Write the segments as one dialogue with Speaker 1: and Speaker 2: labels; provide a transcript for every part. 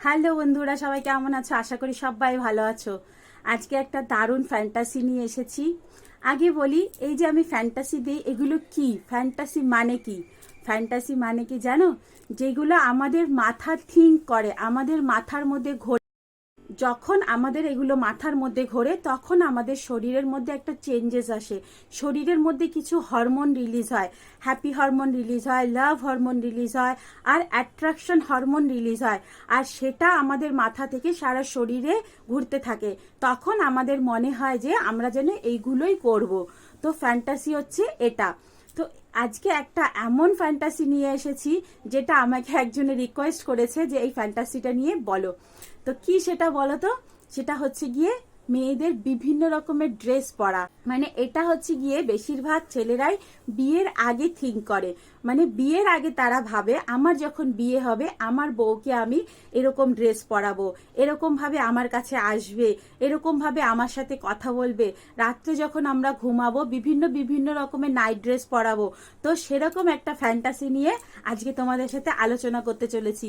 Speaker 1: Hello বন্ধুরা, সবাই কেমন আছো? আশা করি সবাই ভালো আছো। আজকে একটা দারুণ ফ্যান্টাসি নিয়ে এসেছি। আগে বলি, এই যে আমি ফ্যান্টাসি দিই, এগুলো কি? ফ্যান্টাসি মানে কি? ফ্যান্টাসি মানে কি জানো? যেগুলো আমাদের মাথা থিঙ্ক করে, আমাদের মাথার মধ্যে ঘোরে যখন আমাদের এগুলো মাথার মধ্যে ঘোরে, তখন আমাদের শরীরের মধ্যে একটা চেঞ্জেস আসে। শরীরের মধ্যে কিছু হরমোন রিলিজ হয়। হ্যাপি হরমোন রিলিজ হয় লাভ হরমোন রিলিজ হয়, আর অ্যাট্রাকশন হরমোন রিলিজ হয়। আর সেটা আমাদের মাথা থেকে সারা শরীরে ঘুরতে থাকে। তখন আমাদের মনে হয় যে আমরা যেন এইগুলোই করব। তো ফ্যান্টাসি হচ্ছে এটা। আজকে একটা এমন ফ্যান্টাসি নিয়ে এসেছি, যেটা আমাকে একজনে রিকোয়েস্ট করেছে যে এই ফ্যান্টাসিটা নিয়ে বলো। তো কি সেটা বলো তো? সেটা হচ্ছে গিয়ে মেয়েদের বিভিন্ন রকমের ড্রেস পরা। মানে এটা হচ্ছে গিয়ে বেশিরভাগ ছেলেরাই বিয়ের আগে থিঙ্ক করে। মানে বিয়ের আগে তারা ভাবে, আমার যখন বিয়ে হবে, আমার বউকে আমি এরকম ড্রেস পরাবো। এরকম ভাবে আমার কাছে আসবে। এরকম ভাবে আমার সাথে কথা বলবে। রাত্রে যখন আমরা ঘুমাবো, বিভিন্ন বিভিন্ন রকমের নাইট ড্রেস পরাবো। তো সেরকম একটা ফ্যান্টাসি নিয়ে আজকে তোমাদের সাথে আলোচনা করতে চলেছি।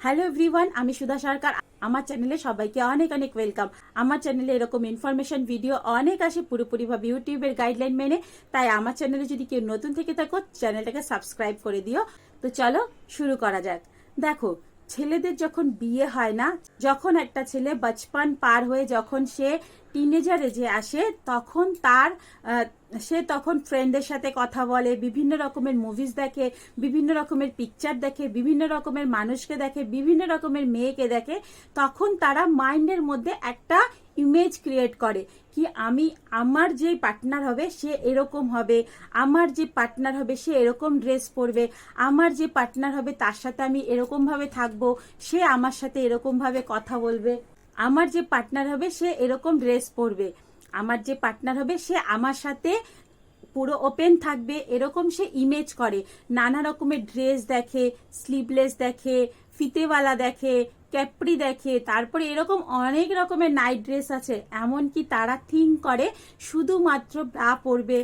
Speaker 1: হ্যালো এভরিওয়ান আমি সুধা সরকার। আমার চ্যানেলে সবাইকে অনেক অনেক ওয়েলকাম আমার চ্যানেলে এরকম ইনফরমেশন ভিডিও অনেক আসে পুরোপুরিভাবে ইউটিউবের গাইডলাইন মেনে। তাই আমার চ্যানেলে যদি কেউ নতুন থেকে থাকো চ্যানেলটাকে সাবস্ক্রাইব করে দিও। তো চলো শুরু করা যাক। দেখো ছেলেদের যখন বিয়ে হয় না, যখন একটা ছেলে বচপন পার হয়ে যখন সে টিনেজারে যে আসে, তখন তার সে তখন ফ্রেন্ডের সাথে কথা বলে, বিভিন্ন রকমের মুভিজ দেখে, বিভিন্ন রকমের পিকচার দেখে, বিভিন্ন রকমের মানুষকে দেখে, বিভিন্ন রকমের মেয়েকে দেখে, তখন তারা মাইন্ডের মধ্যে একটা ইমেজ ক্রিয়েট করে কি আমি আমার যে পার্টনার হবে সে এরকম হবে, আমার যে পার্টনার হবে সে এরকম ড্রেস পরবে, আমার যে পার্টনার হবে তার সাথে আমি এরকমভাবে থাকব, সে আমার সাথে এরকমভাবে কথা বলবে, আমার যে পার্টনার হবে সে এরকম ড্রেস পরবে, আমার যে পার্টনার হবে সে আমার সাথে পুরো ওপেন থাকবে, এরকম সে ইমেজ করে। নানা রকমের ড্রেস দেখে স্লিভলেস দেখে, ফিতেওয়ালা দেখে ক্যাপ্রি দেখে, তারপরে এরকম অনেক রকমের নাইট ড্রেস আছে। এমনকি তারা থিঙ্ক করে, শুধুমাত্র ব্রা পরবে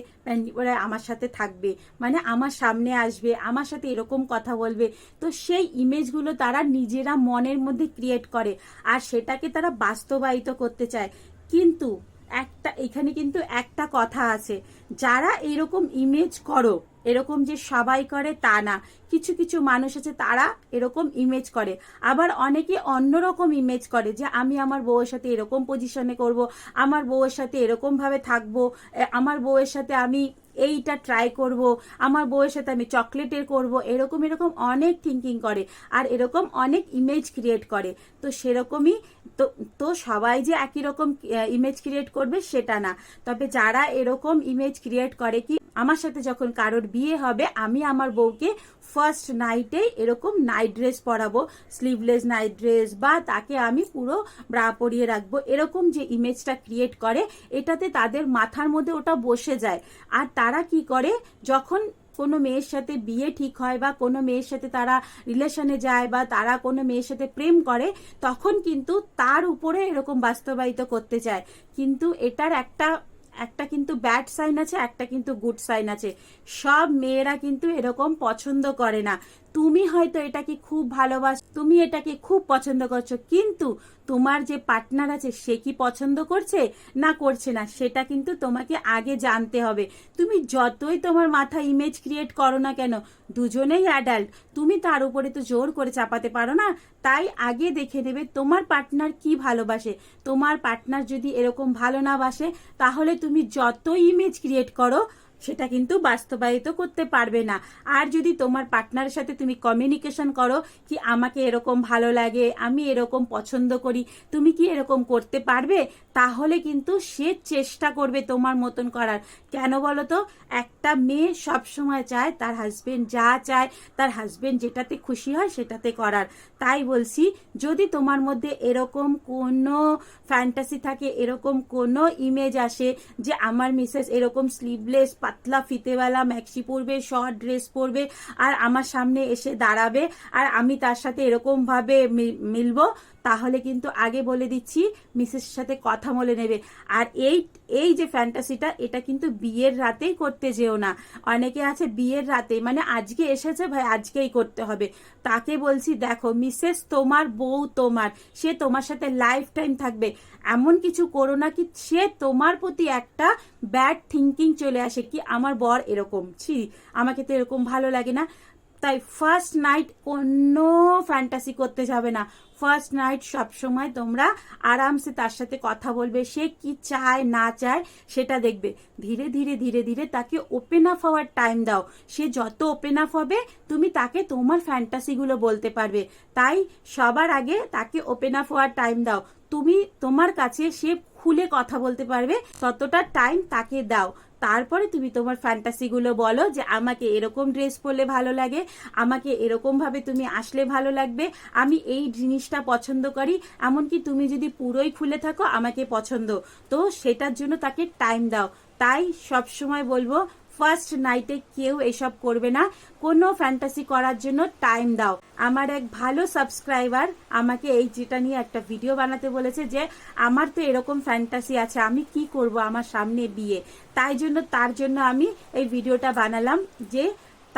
Speaker 1: পরে আমার সাথে থাকবে। মানে আমার সামনে আসবে, আমার সাথে এরকম কথা বলবে। তো সেই ইমেজগুলো তারা নিজেরা মনের মধ্যে ক্রিয়েট করে, আর সেটাকে তারা বাস্তবায়িত করতে চায়। কিন্তু একটা, এখানে কিন্তু একটা কথা আছে। যারা এরকম ইমেজ করো, এরকম যে সবাই করে তা না, কিছু কিছু মানুষ আছে তারা এরকম ইমেজ করে। আবার অনেকে অন্যরকম ইমেজ করে যে আমি আমার বউয়ের সাথে এরকম পজিশনে করব, আমার বউয়ের সাথে এরকমভাবে থাকব আমার বউয়ের সাথে আমি এইটা ট্রাই করব, আমার বউয়ের সাথে আমি চকলেটের করব, এরকম এরকম অনেক থিঙ্কিং করে আর এরকম অনেক ইমেজ ক্রিয়েট করে। তো সেরকমই তো তো সবাই যে একই রকম ইমেজ ক্রিয়েট করবে সেটা না। তবে যারা এরকম ইমেজ ক্রিয়েট করে কি আমার সাথে যখন কারোর বিয়ে হবে, আমি আমার বউকে ফার্স্ট নাইটে এরকম নাইট ড্রেস পরাবো। স্লিভলেস নাইট ড্রেস বা তাকে আমি পুরো ব্রা পরিয়ে রাখব। এরকম যে ইমেজটা ক্রিয়েট করে, এটাতে তাদের মাথার মধ্যে ওটা বসে যায়। আর তারা কি করে, যখন কোনো মেয়ের সাথে বিয়ে ঠিক হয় বা কোনো মেয়ের সাথে তারা রিলেশনে যায় বা তারা কোনো মেয়ের সাথে প্রেম করে, তখন কিন্তু তার উপরে এরকম বাস্তবায়িত করতে চায়। কিন্তু এটার একটা একটা কিন্তু ব্যাড সাইন আছে, একটা কিন্তু গুড সাইন আছে। সব মেয়েরা কিন্তু এরকম পছন্দ করে না। তুমি হয়তো এটাকে খুব ভালোবাস, তুমি এটাকে খুব পছন্দ করছ, কিন্তু তোমার যে পার্টনার আছে, সে কি পছন্দ করছে? না করছে না, সেটা কিন্তু তোমাকে আগে জানতে হবে। তুমি যতই তোমার মাথা ইমেজ ক্রিয়েট করো না কেন, দুজনেই অ্যাডাল্ট তুমি তার উপরে তো জোর করে চাপাতে পারো না, তাই আগে দেখে নেবে তোমার পার্টনার কি ভালোবাসে। তোমার পার্টনার যদি এরকম ভালো না বাসে, তাহলে তুমি যতই ইমেজ ক্রিয়েট করো সেটা কিন্তু বাস্তবায়িত করতে পারবে না। আর যদি তোমার পার্টনারের সাথে তুমি কমিউনিকেশন করো কি আমাকে এরকম ভালো লাগে, আমি এরকম পছন্দ করি, তুমি কি এরকম করতে পারবে? তাহলে কিন্তু সে চেষ্টা করবে তোমার মতন করার। কেন বলো তো একটা মেয়ে সব সময় চায় তার হাজবেন্ড যা চায়, তার হাজবেন্ড যেটাতে খুশি হয় সেটাতে করার। তাই বলছি, যদি তোমার মধ্যে এরকম কোনো ফ্যান্টাসি থাকে, এরকম কোনো ইমেজ আসে যে আমার মিসেস এরকম স্লিভলেস পাতলা ফিতেওয়ালা, ম্যাক্সি পরবে, শর্ট ড্রেস পরবে, আর আমার সামনে এসে দাঁড়াবে, আর আমি তার সাথে এরকম ভাবে মিলবো, তাহলে কিন্তু আগে বলে দিচ্ছি, মিসেস সাথে কথা বলে নেবে। আর এই এই যে ফ্যান্টাসিটা, এটা কিন্তু বিয়ের রাতেই করতে যেও না। অনেকে আছে বিয়ের রাতে মানে আজকে এসেছে ভাই, আজকেই করতে হবে। তাকে বলছি, দেখো, মিসেস তোমার বউ তোমার, সে তোমার সাথে লাইফ টাইম থাকবে। এমন কিছু করো না কি সে তোমার প্রতি একটা ব্যাড থিঙ্কিং চলে আসে, কি আমার বর এরকম? ছি, আমাকে তো এরকম ভালো লাগে না। তাই ফার্স্ট নাইট কোনো ফ্যান্টাসি করতে যাবে না। ফার্স্ট নাইট সবসময় তোমরা আরামসে তার সাথে কথা বলবে, সে কি চায়, না চায়, সেটা দেখবে। ধীরে ধীরে ধীরে ধীরে তাকে ওপেন আপ হওয়ার টাইম দাও। সে যত ওপেন আপ হবে, তুমি তাকে তোমার ফ্যান্টাসিগুলো বলতে পারবে। তাই সবার আগে তাকে ওপেন আপ হওয়ার টাইম দাও। তুমি তোমার কাছে সে খুলে কথা বলতে পারবে, ততটা টাইম তাকে দাও। তারপরে তুমি তোমার ফ্যান্টাসিগুলো বলো যে, আমাকে এরকম ড্রেস পরলে ভালো লাগে, আমাকে এরকমভাবে তুমি আসলে ভালো লাগবে, আমি এই জিনিসটা পছন্দ করি, এমনকি তুমি যদি পুরোই খুলে থাকো, আমাকে পছন্দ। তো সেটার জন্য তাকে টাইম দাও। তাই সবসময় বলব ফার্স্ট নাইটে কেউ এসব করবে না। কোনো ফ্যান্টাসি করার জন্য টাইম দাও। আমার এক ভালো সাবস্ক্রাইবার আমাকে এই যেটা নিয়ে একটা ভিডিও বানাতে বলেছে যে, আমার তো এরকম ফ্যান্টাসি আছে, আমি কি করব আমার সামনে বিয়ে? তাই জন্য, তার জন্য আমি এই ভিডিওটা বানালাম যে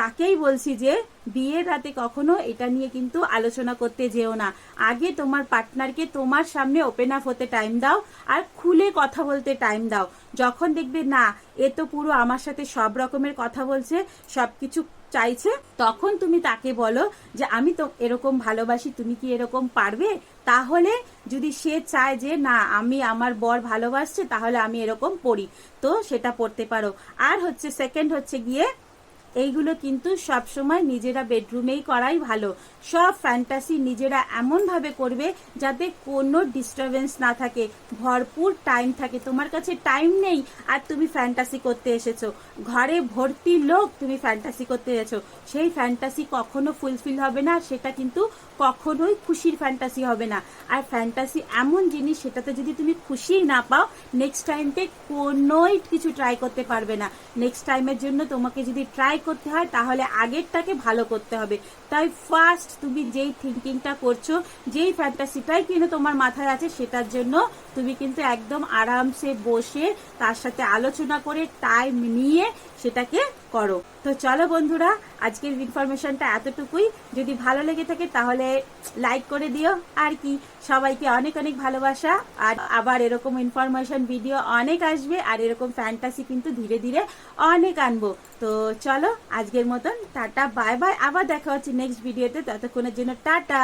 Speaker 1: তাকেই বলছি যে, বিয়ের রাতে কখনো এটা নিয়ে কিন্তু আলোচনা করতে যেও না। আগে তোমার পার্টনারকে তোমার সামনে ওপেন আপ হতে টাইম দাও আর খুলে কথা বলতে টাইম দাও। যখন দেখবে, না, এ তো পুরো আমার সাথে সব রকমের কথা বলছে সবকিছু চাইছে, তখন তুমি তাকে বলো যে, আমি তো এরকম ভালোবাসি, তুমি কি এরকম পারবে? তাহলে যদি সে চায় যে, না, আমি আমার বর ভালোবাসছে, তাহলে আমি এরকম পড়ি। তো সেটা পড়তে পারো। আর হচ্ছে সেকেন্ড হচ্ছে গিয়ে এইগুলো কিন্তু সব সময় নিজেরা বেডরুমেই করাই ভালো। সব ফ্যান্টাসি নিজেরা এমনভাবে করবে যাতে কোনো ডিস্টারবেন্স না থাকে। ভরপুর টাইম থাকে। তোমার কাছে টাইম নেই আর তুমি ফ্যান্টাসি করতে এসেছ। ঘরে ভর্তি লোক তুমি ফ্যান্টাসি করতে এসেছ। সেই ফ্যান্টাসি কখনো ফুলফিল হবে না, সেটা কিন্তু কখনোই খুশির ফ্যান্টাসি হবে না। আর ফ্যান্টাসি এমন জিনিস, সেটাতে যদি তুমি খুশি না পাও নেক্সট টাইমতে কোনোই কিছু ট্রাই করতে পারবে না। নেক্সট টাইমের জন্য তোমাকে যদি ট্রাই করতে হয়, তাহলে আগেরটাকে ভালো করতে হবে। তাই ফার্স্ট তুমি যেই থিঙ্কিংটা করছ, যেই ফ্যান্টাসিটাই কিন্তু তোমার মাথায় আছে, সেটার জন্য তুমি কিন্তু একদম আরামসে বসে তার সাথে আলোচনা করে টাইম নিয়ে সেটাকে করো। তো চলো বন্ধুরা, আজকের ইনফরমেশনটা এতটুকুই। যদি ভালো লেগে থাকে তাহলে লাইক করে দিও। আর কি, সবাইকে অনেক অনেক ভালোবাসা। আর আবার এরকম ইনফরমেশন ভিডিও অনেক আসবে। আর এরকম ফ্যান্টাসি কিন্তু ধীরে ধীরে অনেক আনব। তো চলো, আজকের মতন টাটা বাই বাই আবার দেখা হচ্ছে নেক্সট ভিডিওতে ততক্ষণের জন্য টাটা।